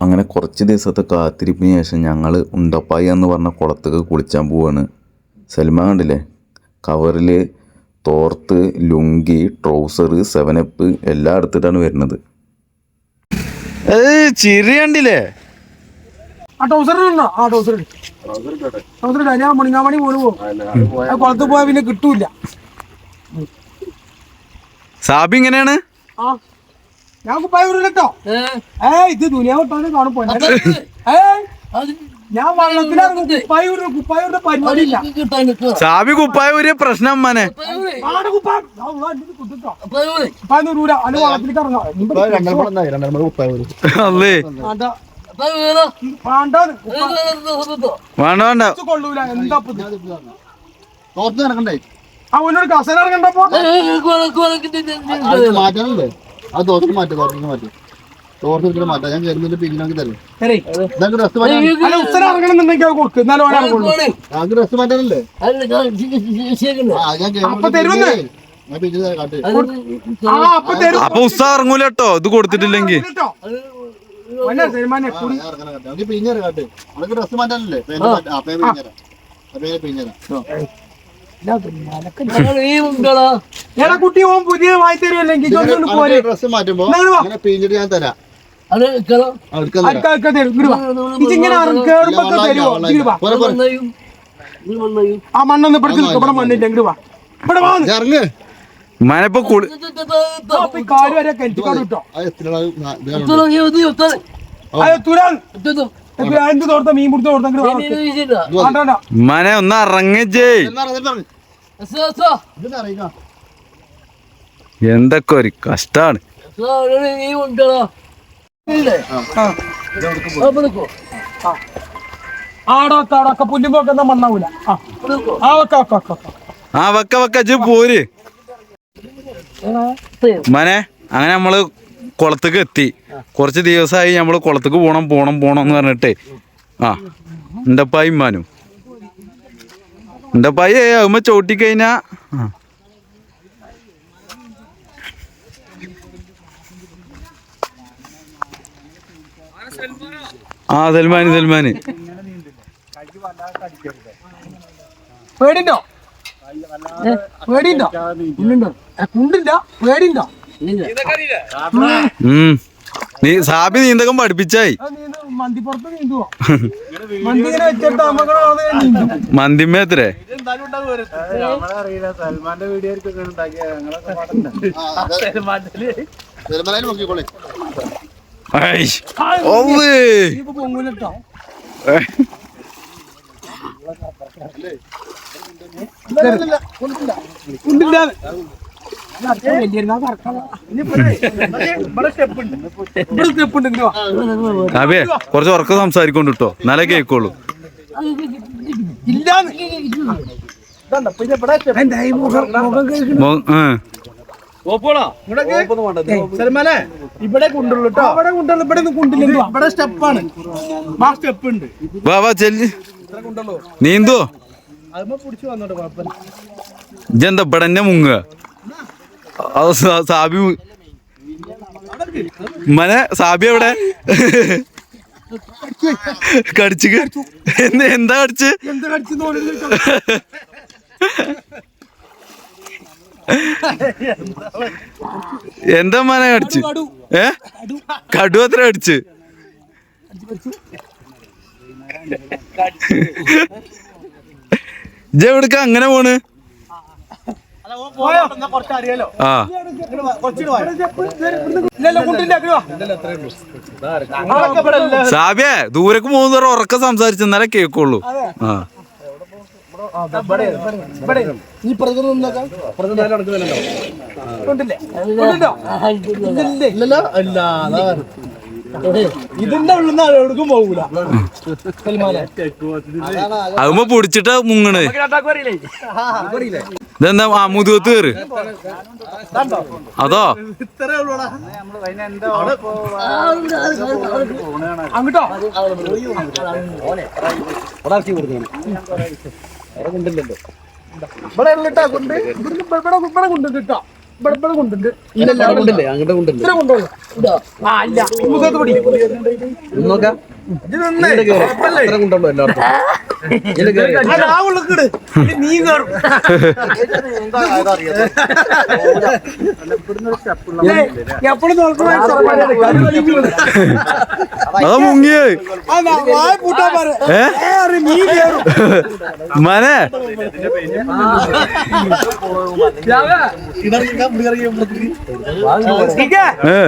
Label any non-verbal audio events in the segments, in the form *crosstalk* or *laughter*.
അങ്ങനെ കുറച്ച് ദിവസത്തെ കാത്തിരിപ്പിന് ശേഷം ഞങ്ങൾ ഉണ്ടപ്പായി എന്ന് പറഞ്ഞ കുളത്തേക്ക് കുളിച്ചാൻ പോവാണ്. സൽമാൻ കണ്ടില്ലേ? കവറിൽ തോർത്ത് ലുങ്കി ട്രൗസർ സെവനപ്പ് എല്ലാം എടുത്തിട്ടാണ് വരുന്നത്. ചിരി കണ്ടില്ലേ? ആ ടൗസർ ഉണ്ടോ ആ ടൗസർ ടൗസർ ഇടാ. ഞാൻ മണിങ്ങാമണി പോലും പോകും കുളത്ത് പോയാൽ പിന്നെ കിട്ടൂല സാബി ഇങ്ങനെയാണ് ആ. ഞാൻ കുപ്പായ ഏ ഇത് ദുനിയാവിട്ടാണ് കാണും ഏ ഞാൻ വള്ളത്തിലിറങ്ങും കുപ്പായ ഒരു പരിപാടി ഇല്ല ചാവി കുപ്പായ പ്രശ്നം മനെ ആടെ കുപ്പായം ആ, ഉള്ള ഇതിന് കിട്ടുട്ടോ. കുപ്പായം നൂറൂല അല്ല വള്ളത്തിലേക്ക് ഇറങ്ങാം അല്ലേ വേണ്ട. വേണ്ട കൊള്ളൂല എന്താ? തോർത്ത് നടക്കണ്ടേ അവനോട് കസേര ഇറങ്ങണ്ടപ്പോ മാറ്റാനല്ലേ അത് തോർത്ത് മാറ്റി തോർത്ത് മാറ്റി. തോർത്ത് മാറ്റാം. ഞാൻ തരും. ഡ്രസ് മാറ്റാൻ. ഡ്രസ് മാറ്റാനല്ലേ? ആ അപ്പൊ ആ ഉസ്താ ഇറങ്ങൂല കേട്ടോ. ഇത് കൊടുത്തിട്ടില്ലെങ്കിൽ ആ, പിഞ്ഞേരം കാട്ട്. നമുക്ക് ഡ്രസ് മാറ്റാനല്ലേ. ആ. പിഞ്ഞേരം ആ പിഞ്ഞേരം എടാ കുട്ടി ഓൻ പുതിയ വാങ്ങി തരുമല്ലെങ്കിൽ പോരെ. ഡ്രസ് മാറ്റുമ്പോ ഇങ്ങട് വാ. അങ്ങനെ ഞാൻ തരാം. എടുക്കാൻ തരാം. അടുക്ക തരും. ഇങ്ങട് വാ. ഇതിങ്ങനെ കേറുമ്പോ തരുമോ ഇങ്ങട് വാ. പോരെ, പോരെ. ആ മണ്ണൊന്ന് ഇവിടെ നിൽക്കും. ഇവിടെ മണ്ണില്ല ഇങ്ങട് വാ. ഇവിടെ വാ. ഞാൻ ഇറങ്ങ്. മനപ്പൊ കുളി ആ, അപ്പൊ ഈ കാൽ വരെ കെട്ടിക്കൊണ്ട് കിട്ടോ അത് എത്രയാണ് ഇത് കാണുന്നത്? അയ്യോ തുരാൻ. എന്ത് തോർത്ത? മീൻ പിടിച്ച തോർത്ത? ഇങ്ങട് വാ വേണ്ട, വേണ്ട. മനെ ഒന്ന് ഇറങ്ങിച്ചേ എന്നാ ഇറങ്ങ്, ഇറങ്ങ്. ഇതൊന്ന് അറിയിക്കാം. എന്തൊക്കെ ഒരു കഷ്ടാണ്. ആ ആ. ആ വക്ക വക്ക ജി പോര്. മനെ അങ്ങനെ നമ്മൾ കുളത്തേക്ക് എത്തി. കുറച്ച് ദിവസമായി നമ്മൾ കുളത്തേക്ക് പോണം പോണം പോണം എന്ന് പറഞ്ഞിട്ടേ. ആ ഉണ്ടപ്പായി മാനും ഉണ്ടപ്പായി കഴിഞ്ഞാ ചോട്ടി ആ. സൽമാൻ സൽമാൻ സൽമാന്. പേടിണ്ടോ? പേടിണ്ടോ? കുണ്ടില്ല പേടിണ്ടോ? നീ സാബി നീന്തകം പഠിപ്പിച്ചായി. മന്തിമേത്രേ മന്തിപ്പുറത്ത് നീന്തുവോ? ഇല്ല. സാബിയെ കുറച്ച് ഉറക്കം സംസാരിക്കൊണ്ട് കിട്ടോ എന്നാലേ കേൾക്കുള്ളൂ ഇല്ലാന്ന് സൽമാനെ ഇവിടെ കൊണ്ടുള്ളൂ കേട്ടോ ഇവിടെ കൊണ്ടുള്ളൂ ഇവിടെ ഒന്നും കൊണ്ടില്ല. ഇവിടെ സ്റ്റെപ്പാണ് ആ സ്റ്റെപ്പ് ഉണ്ട്. വാ വാ ചെല്ല്. ഇവിടെ കൊണ്ടുള്ളൂ. നീന്തോ. അതുമ്പോ പിടിച്ചു വന്നോട്ട് കുഴപ്പമില്ല ഇജെന്താ ഇവിടെ തന്നെ മുങ്ങുക? അത് സാ- സാബി മു- മനെ സാബി എവിടെ? കടിച്ചു എന്താ എന്താ കടിച്ച്? എന്താ കടിച്ചു എന്താ മന കടിച്ച്? ഏ? കടു. അത്ര അടിച്ച് ഇജ എവിടുക്ക? അങ്ങനെ പോണ്. ആ. സാബിയെ ദൂരക്ക് പോകുന്നവരെ ഉറക്കം സംസാരിച്ചെന്നാലേ കേക്കുള്ളൂ ആ. ഈ പ്രകൃതം ഇതിന്റെ ഉള്ളിൽ എവിടേക്കും പോകൂല അതുമ്പോ പൊടിച്ചിട്ടാ മുങ്ങണ് ഇതെന്താ ആ മുതുകത്ത് കയറ് അതോ ഇത്രേ ഉള്ളൂടാ അങ്ങോട്ടോ ഇവിടെ ഉള്ളിട്ടാ കൊണ്ട് ഇവിടുന്ന് ഇവിടെ ഇവിടെ കൊണ്ട് കിട്ടോ ഇവിടെ ഇവിടെ കൊണ്ടുണ്ട് കൊണ്ടുപോകും ഇല്ല ഇത് നിന്നേ. കുഴപ്പമില്ലേ? അത് ആ ഉള്ളിക്കിട്. ഇത് നീ എപ്പോഴും അതാ മുങ്ങിയേ. കേറും. മനെ. ഏ?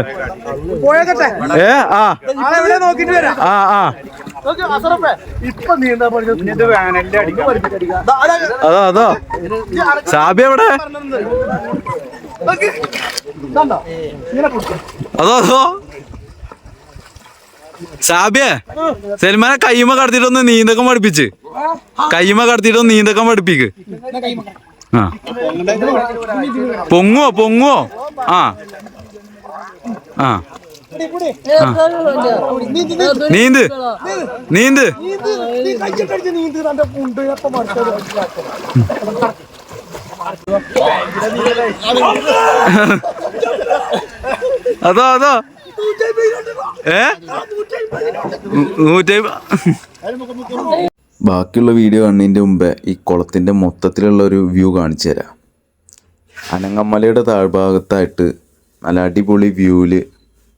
പോയേക്കട്ടെ. ഏ ആ. ആളെവിടെ നോക്കിട്ട് വരാം. ആ ആ. അതാ അതാ. സാബി എവിടെ? അതോ അതോ. സാബിയെ സൽമാനെ കയ്യുമ്മ കടത്തിട്ടൊന്ന് നീന്തക്കം പഠിപ്പിച്ച്. കയ്യുമ്മ കടത്തിട്ടൊന്ന് നീന്തക്കം പഠിപ്പിക്ക്. ആ. പൊങ്ങുവോ പൊങ്ങുവോ? ആ. ആ. നീന്ത്. നീന്ത്. അതോ അതോ. ഏ? നൂറ്റി ബാക്കിയുള്ള വീഡിയോ കാണുന്നതിന്റെ മുമ്പേ ഈ കുളത്തിന്റെ മൊത്തത്തിലുള്ള ഒരു വ്യൂ കാണിച്ചു തരാം. അനങ്ങമലയുടെ താഴ്ഭാഗത്തായിട്ട് നല്ല അടിപൊളി വ്യൂവിൽ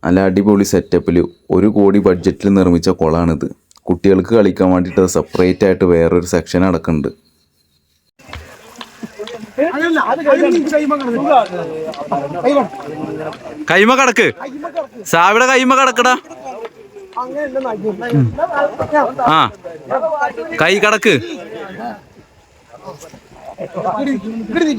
നല്ല അടിപൊളി സെറ്റപ്പിൽ ഒരു കോടി ബഡ്ജറ്റിൽ നിർമ്മിച്ച കുളമാണിത് കുട്ടികൾക്ക് കളിക്കാൻ വേണ്ടിയിട്ട് സെപ്പറേറ്റ് ആയിട്ട് വേറൊരു സെക്ഷൻ അടക്കുന്നുണ്ട് കൈമ കടക്ക് സാവിടെ കൈമ കടക്കടാ. ആ കൈ കടക്ക് ഇവിടെ.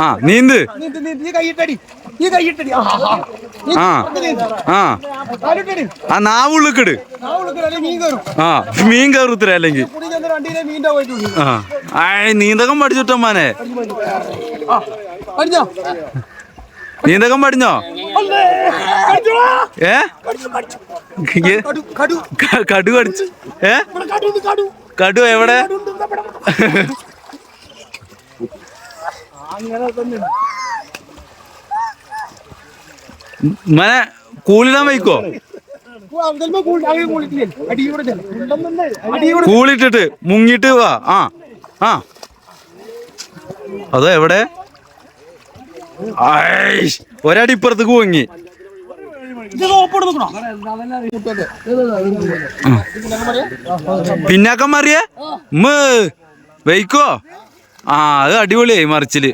ആ നീന്ത്. ആ, നാവുള്ളിക്കിട്. ആ മീൻ കയറുത്തര അല്ലെങ്കിൽ. ആ നീന്തകം പഠിച്ചിട്ടമ്മാനെ നീന്തകം പഠിഞ്ഞോ. ഏ? കടു കടു. കടിച്ചു ഏ? കടു എവിടെ. അങ്ങനെ തന്നെ. മനെ കൂളിടാൻ വയ്ക്കോ? കൂളിട്ടിട്ട് മുങ്ങിട്ട് വാ. ആ ആ. അതോ എവിടെ? ഒരടി ഇപ്പുറത്തേക്ക് പൊങ്ങി. ഇത് ഓപ്പോട് നിൽക്കണോ പിന്നാക്കം മറിയേ? മ് വയ്ക്കോ? ആ അത് അടിപൊളിയായി മറിച്ചിൽ.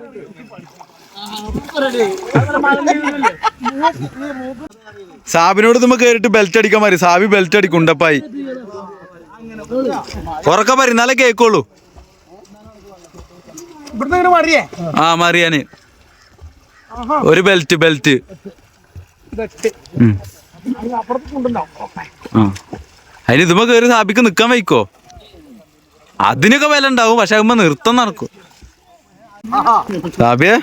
സാബിനോട് നമ്മ കേറിട്ട് ബെൽറ്റ് അടിക്കാൻ മതി സാബി ബെൽറ്റ് അടിക്കും ഉണ്ടപ്പായി. ഉറക്ക പറ എന്നാലേ കേക്കുള്ളൂ. ഇങ്ങനെ ആ മറിയാന്. ഒരു ബെൽറ്റ് ബെൽറ്റ് അതിന് ഇതുമ്പോ കേറി സാബിക്ക് നിക്കാൻ വയ്ക്കോ? അതിനൊക്കെ വില ഉണ്ടാവും പക്ഷെ അതുമ്പോ നൃത്തം നടക്കും. സാബിയെ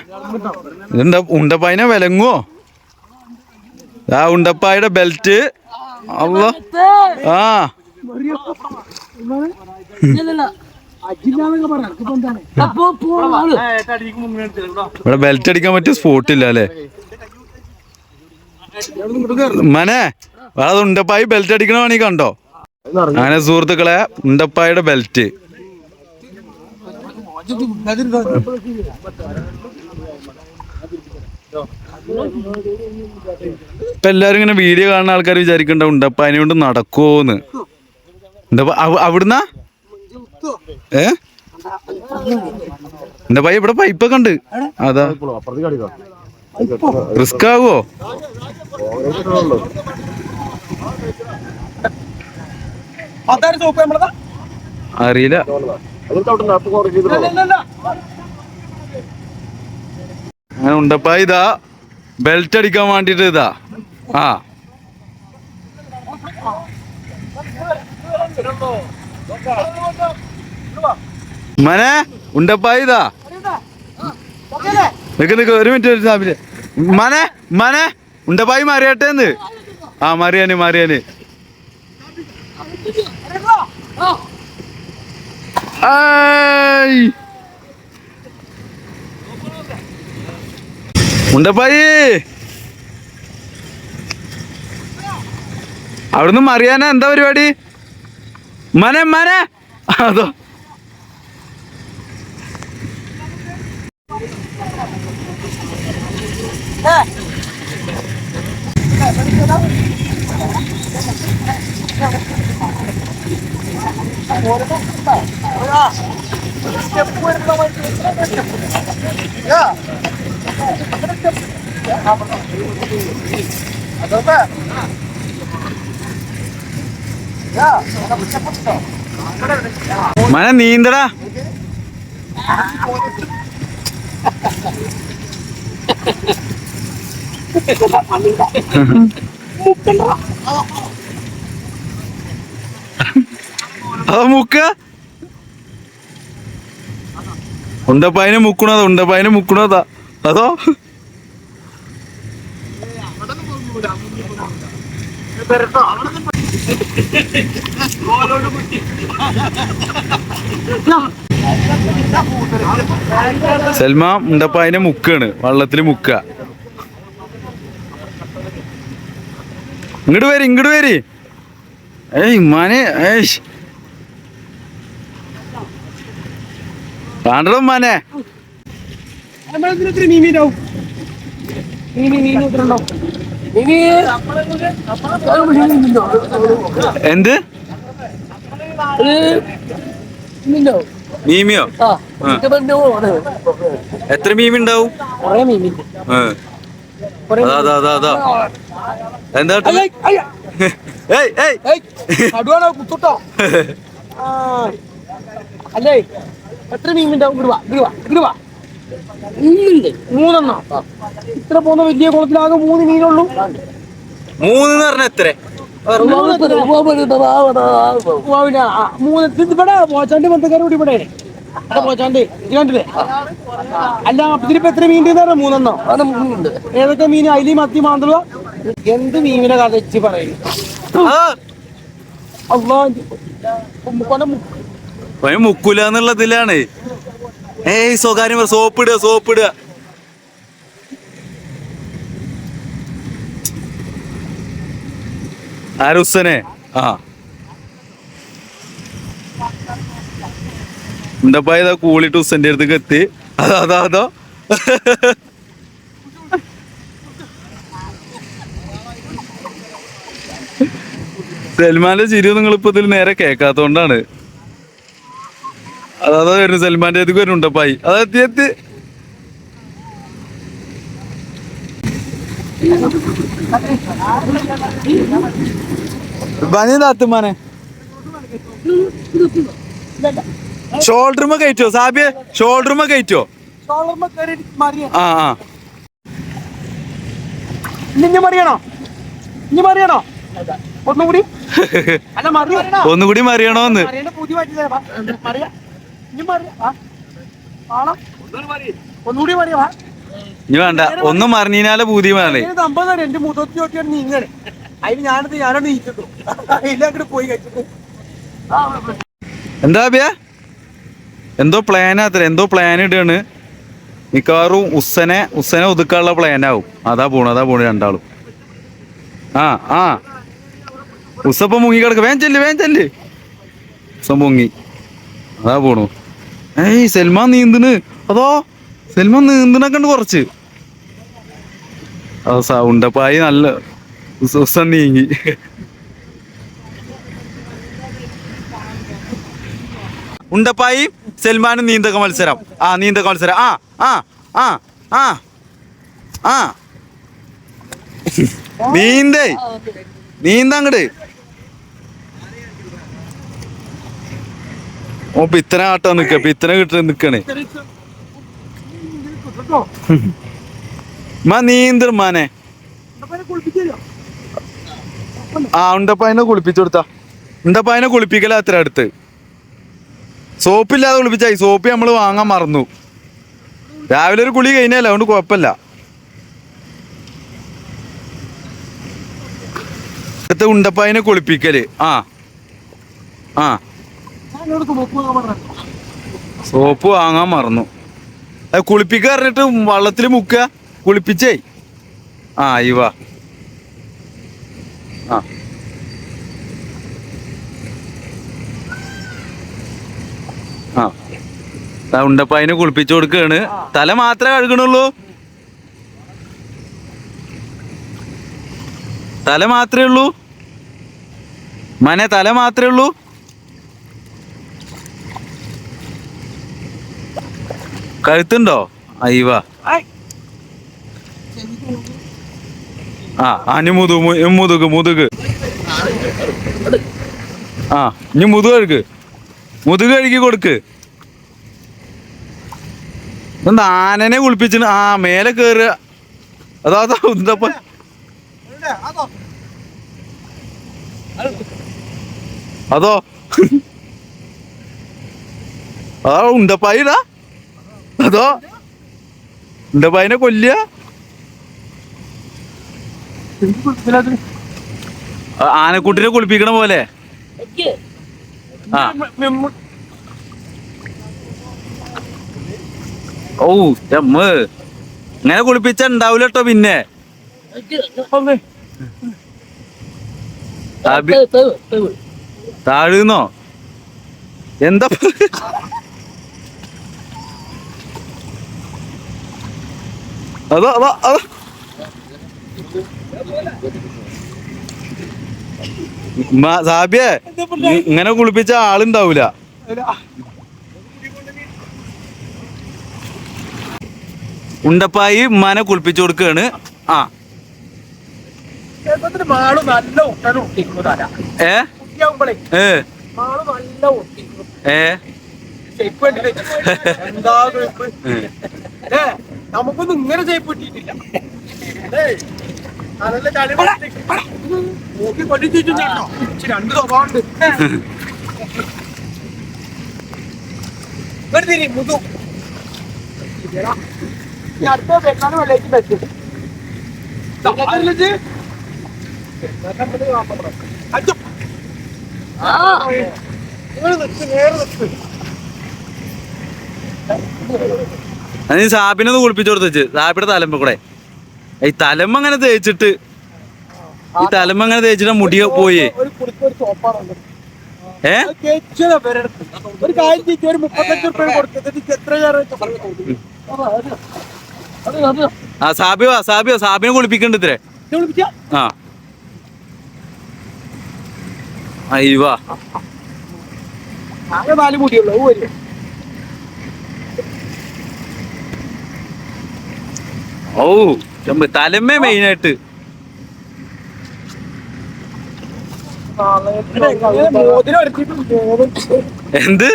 ഇതുണ്ട ഉണ്ടപ്പായിനെ വിലങ്ങുവോ? ആ ഉണ്ടപ്പായുടെ ബെൽറ്റ് ആ. ഇവിടെ ബെൽറ്റ് അടിക്കാൻ പറ്റിയ സ്പോട്ടില്ല അല്ലേ? മനെ വേറെ ഉണ്ടപ്പായി ബെൽറ്റ് അടിക്കണ പണി കണ്ടോ? അങ്ങനെ സുഹൃത്തുക്കളെ ഉണ്ടപ്പായുടെ ബെൽറ്റ് ഇപ്പൊ എല്ലാരും ഇങ്ങനെ വീഡിയോ കാണുന്ന ആൾക്കാർ വിചാരിക്കണ്ട ഉണ്ടപ്പായനെ കൊണ്ട് നടക്കുവോന്ന്. ഉണ്ടപ്പ അവ- അവിടുന്നാ? ഏ? ഉണ്ടപ്പായി ഇവിടെ പൈപ്പൊക്കെ ഉണ്ട്. അതാ. റിസ്ക് ആകുവോ പത്തായിരം അങ്ങനെ ഉണ്ടപ്പായി ഇതാ. ബെൽറ്റ് അടിക്കാൻ വേണ്ടിട്ട് ഇതാ. ആ. മനെ ഉണ്ടപ്പായി ഇതാ. നിക്ക് നിക്ക് ഒരു മിനിറ്റ് ഒരു സാബിൽ. മനെ മനെ ഉണ്ടപ്പായി മറിയട്ടേന്ന്. ആ മറിയാന് മറിയാന്. ഉണ്ടപ്പായി അവിടുന്ന് മറിയാനാ എന്താ പരിപാടി? മനെ മനെ. അതോ. മന നീന്തടാ. *laughs* *laughs* അതോ മുക്ക. ഉണ്ടപ്പായനെ മുക്കണതാ ഉണ്ടപ്പായനെ മുക്കണതാ. അതോ? സൽമ ഉണ്ടപ്പായനെ മുക്കാണ്. വള്ളത്തിൽ മുക്ക. ഇങ്ങോട്ട് വരി ഇങ്ങോട്ട് വരി. ഏയ് മാനെ ഏയ് കാണണം മാനെ. എന്ത്? മീമിയോ. എത്ര മീമി ഉണ്ടാവും എന്താ *laughs* *laughs* അല്ലേ? എത്ര മീനുണ്ടാവും ഇടുവാ ഇടുവാ ഇടുവാ മൂന്നെണ്ണം ഇത്ര പോകുന്ന വലിയ കുളത്തിലാകെ മൂന്ന് മീനുള്ളൂ മൂന്ന് പറഞ്ഞ എത്ര മൂന്ന് ഇവിടെ പോച്ചാന്റെ ബന്ധക്കാരോട് ഇവിടെ ഇവിടെ പോച്ചാന്റെ ഇത് കണ്ടില്ലേ അല്ല ഇതിലിപ്പോ എത്ര മീൻ പറഞ്ഞ മൂന്നെണ്ണം ഏതൊക്കെ മീൻ അയിലി മത്തി മാന്തള എന്ത് മീനിനെ കഥ വെച്ച് പറയും അള്ളാ കൊല മു- മുക്കൂല മുക്കൂല എന്നുള്ളതിലാണ്. ഏയ് സ്വകാര്യം പറ സോപ്പ് ഇടുക സോപ്പ് ഇടുക ആരുസനെ ആ. എന്താ ഇതാ കൂളിട്ട് ഉസന്റെ അടുത്തേക്ക് എത്തി? അതാ അതാ അതോ. സൽമാന്റെ ചിരി നിങ്ങൾ ഇപ്പൊ ഇതിൽ നേരെ കേക്കാത്തോണ്ടാണ് അതാ വരുന്നു സൽമാന്റെ അടുത്തേക്ക് വരുന്നുണ്ട് പായി. അതാ എത്തി എത്തി. ബനി താത്തുമാനെ ഷോൾഡറുമ കയറ്റോ സാബിയെ? ഷോൾഡറുമ കയറ്റോ? ആ ആ. ഇനി മറിയണോ? ഇനി മറിയണോ? ഒന്നുകൂടി. *laughs* ഒന്നുകൂടി മറിയണോന്ന്. പുതിയ ഇനി വേണ്ട. ഒന്നും മറിഞ്ഞാലെ പൂതി മാറി ഇത് അമ്പത് തരം. എന്റെ മുതത്തി നോക്കിയാണ് നീങ്ങണേ അതിന് ഞാനത് ഞാനോട് നീച്ചിട്ടു അതിൽ അങ്ങോട്ട് പോയി കഴിച്ചിട്ടു. എന്താ ബിയ എന്തോ പ്ലാനാത്ര അത്ര. എന്തോ പ്ലാൻ ഇടാണ്. മിക്കവാറും ഉസ്സനെ ഉസ്സനെ ഒതുക്കാനുള്ള പ്ലാൻ ആവും. അതാ പോണു അതാ പോണു രണ്ടാളും. ആ ആ. ഉസപ്പൊ മുങ്ങി കിടക്കും. വേൻ ചെല്ല് വേൻ ചെല്ല്. ഉസ്സ മുങ്ങി. അതാ പോണു. ഏയ് സൽമാൻ നീന്തണ്. അതോ സൽമാൻ നീന്തണൊക്കെ ഉണ്ട് കുറച്ച് സൗണ്ടപ്പായി നല്ല നീങ്ങി. ഉണ്ടപ്പായി സൽമാനും നീന്തക മത്സരം. ആ നീന്തക മത്സരം. ആ ആ ആ ആ ആ. നീന്തേ. നീന്തങ്ങട് ഓ പിത്തന ആട്ടാ നിക്ക പിത്തന കിട്ട നിക്കണേ. മാ നീന്തർ മാനെ? ആ ഉണ്ടപ്പായനെ കുളിപ്പിച്ചു കൊടുത്താ. ഉണ്ടപ്പായനെ കുളിപ്പിക്കല അത്ര അടുത്ത്. സോപ്പില്ലാതെ കുളിപ്പിച്ചായി സോപ്പ് നമ്മൾ വാങ്ങാൻ മറന്നു. രാവിലെ ഒരു കുളി കഴിഞ്ഞല്ലോ അതുകൊണ്ട് കുഴപ്പമില്ല. അടുത്ത ഉണ്ടപ്പായനെ കുളിപ്പിക്കൽ. ആ. ആ ഞാൻ എന്നോട് നോക്കുക പറഞ്ഞു സോപ്പ് വാങ്ങാൻ മറന്നു. അത് കുളിപ്പിക്കാൻ പറഞ്ഞിട്ട് വള്ളത്തിൽ മുക്കുക. കുളിപ്പിച്ചേ. ആ ഇവ ആ. ആ. ഉണ്ടപ്പതിനെ കുളിപ്പിച്ചു കൊടുക്കുകയാണ് തല മാത്രമേ കഴുകണുള്ളൂ. തല മാത്രമേ ഉള്ളൂ. മനെ തല മാത്രമേ ഉള്ളൂ. കഴുത്തുണ്ടോ? അയ്യവ. ആ അനി മുതു മുതുക് മുതുക് ആ ഇനി മുതു കഴുക്ക്. മുതുക് കഴുകി കൊടുക്ക്. എന്താ ആനനെ കുളിപ്പിച്ചിന്? ആ മേലെ കേറുക അതാ അതാ എന്തപ്പ അതോ. അതാ. ഉണ്ടപ്പായിടാ അതോ? എന്റെ പയ്യനെ കൊല്ലിയ ആനക്കുട്ടിനെ കുളിപ്പിക്കണ പോലെ. ഓ ചമ്മ ഇങ്ങനെ കുളിപ്പിച്ച ഉണ്ടാവൂല കേട്ടോ പിന്നെ. താഴുന്നോ? എന്താ? അതോ ada, ada. മ- സാബിയെ ഇങ്ങനെ കുളിപ്പിച്ച ആളുണ്ടാവൂല. ഉണ്ടപ്പായി ഉമ്മാനെ കുളിപ്പിച്ചു കൊടുക്കുകയാണ് ആ. *laughs* ഏ? ഏ. ഏ? എന്താ നമുക്കൊന്നും ഇങ്ങനെ ചെയ്യപ്പെട്ടിട്ടില്ല അതല്ല ചളി. നോക്കി രണ്ട് സ്വഭാവമുണ്ട്. വെറുതെ മുതു. അടുത്ത പെരുന്നാൾ നിങ്ങൾ നിൽക്ക് നേരെ നിൽക്ക് അത് നീ സാബിനെ ഒന്ന് കുളിപ്പിച്ചു കൊടുത്തു സാബിയുടെ തലമ്പ കൂടെ. ഈ തലമ്പ അങ്ങനെ തേച്ചിട്ട് ഈ തലമ്പ അങ്ങനെ തേച്ചിട്ട് മുടി പോയി. ഏ? ആ സാബിയോ സാബിയോ സാബിനെ കുളിപ്പിക്കണ്ട് ഇത്രേ. ആ. അയ്യവാ നാല് മുടിയുള്ളൂ അത് വരും ഓ ചമ്പ് മെയിനായിട്ട്. എന്ത്?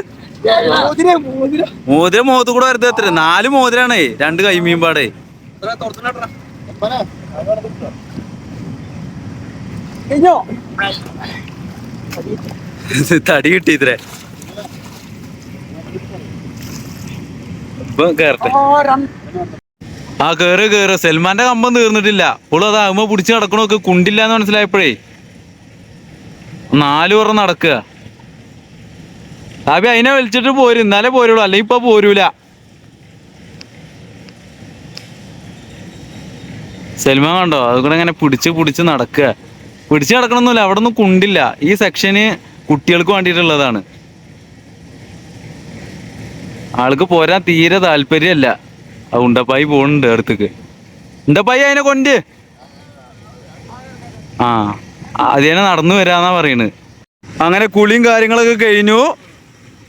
മോതിരം മോത്ത് കൂടെ വരുന്നത് എത്ര? നാല് മോതിരാണേ രണ്ട് കൈമീൻ പാടേ തടി കിട്ടി ഇത്രേ ഇപ്പൊ കേറട്ടെ. ആ കേറ് കേറ്. സൽമാന്റെ കമ്പം തീർന്നിട്ടില്ല. ഓൾ അത് അമ്മ പിടിച്ച് നടക്കണമൊക്കെ കുണ്ടില്ല എന്ന് മനസ്സിലായപ്പോഴേ നാലു പേർ നടക്കുക. ആബി അതിനെ വലിച്ചിട്ട് പോരും. എന്നാലേ പോരുള്ളൂ. അല്ലെ ഇപ്പൊ പോരൂല. സൽമ കണ്ടോ? അതുകൂടെ ഇങ്ങനെ പിടിച്ച് പിടിച്ച് നടക്കുക. പിടിച്ച് നടക്കണമെന്നില്ല അവിടെ ഒന്നും കുണ്ടില്ല. ഈ സെക്ഷന് കുട്ടികൾക്ക് വേണ്ടിയിട്ടുള്ളതാണ്. ആൾക്ക് പോരാൻ തീരെ താല്പര്യമല്ല. ആ ഉണ്ടപ്പായി പോണുണ്ട് അടുത്തേക്ക്. ഉണ്ടപ്പായി അതിനെ കൊണ്ട്. ആ അതിനെ നടന്നു വരാന്നാ പറയണ്. അങ്ങനെ കുളിയും കാര്യങ്ങളൊക്കെ കഴിഞ്ഞു.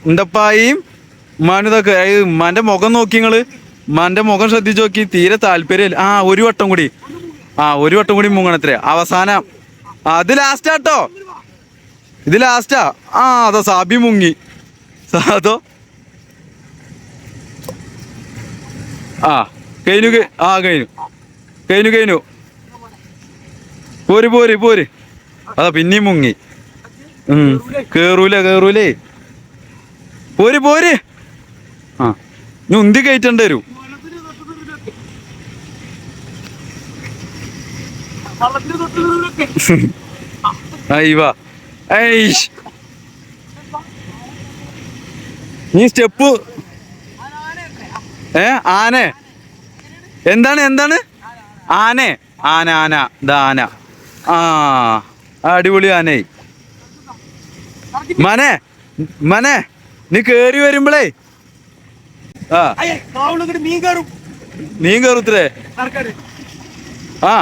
ഉണ്ടപ്പായും ഉമ്മാനിതൊക്കെ ഉമ്മാന്റെ മുഖം നോക്കി നിങ്ങൾ. ഉമ്മാന്റെ മുഖം ശ്രദ്ധിച്ചു നോക്കി തീരെ താല്പര്യമില്ല. ആ ഒരു വട്ടം കൂടി. ആ ഒരു വട്ടം കൂടി മുങ്ങണത്രേ അവസാനം. അത് ലാസ്റ്റാട്ടോ ഇത് ലാസ്റ്റാ ആ. അതോ സാബി മുങ്ങി. അതോ ആ കഴിഞ്ഞു ആ കഴിഞ്ഞു. കഴിഞ്ഞു കഴിഞ്ഞു. പോര് പോര് പോര്. അതാ പിന്നെയും മുങ്ങി. കേറൂല കേറൂലേ. പോര് പോര്. ആ ഇനി ഉന്തി കയറ്റേണ്ടി വരൂ. അയ്യവാ നീ സ്റ്റെപ്പ് ഏ ആന. എന്താണ് എന്താണ്? ആനെ. ആന ആന. ദാന ആ, അടിപൊളി ആനേ. മനെ മനെ നീ കേറി വരുമ്പളേ. ആ. മീൻ കേറുത്രേ. ആ.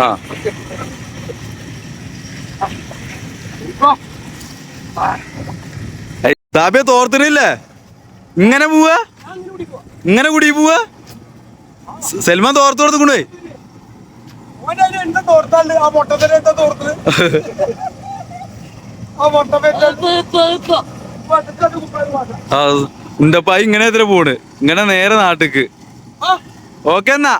ആ. താപ്യ തോർത്തിട്ടില്ലേ ഇങ്ങനെ പോവാ? ഇങ്ങനെ കൂടി പോവാ? സെൽമാൻ തോർത്ത് മൊട്ട ആ ഉണ്ടപ്പായി ഇങ്ങനെ എത്ര പോണ്. ഇങ്ങനെ നേരെ നാട്ടിക്ക്. ഓക്കെ എന്നാ.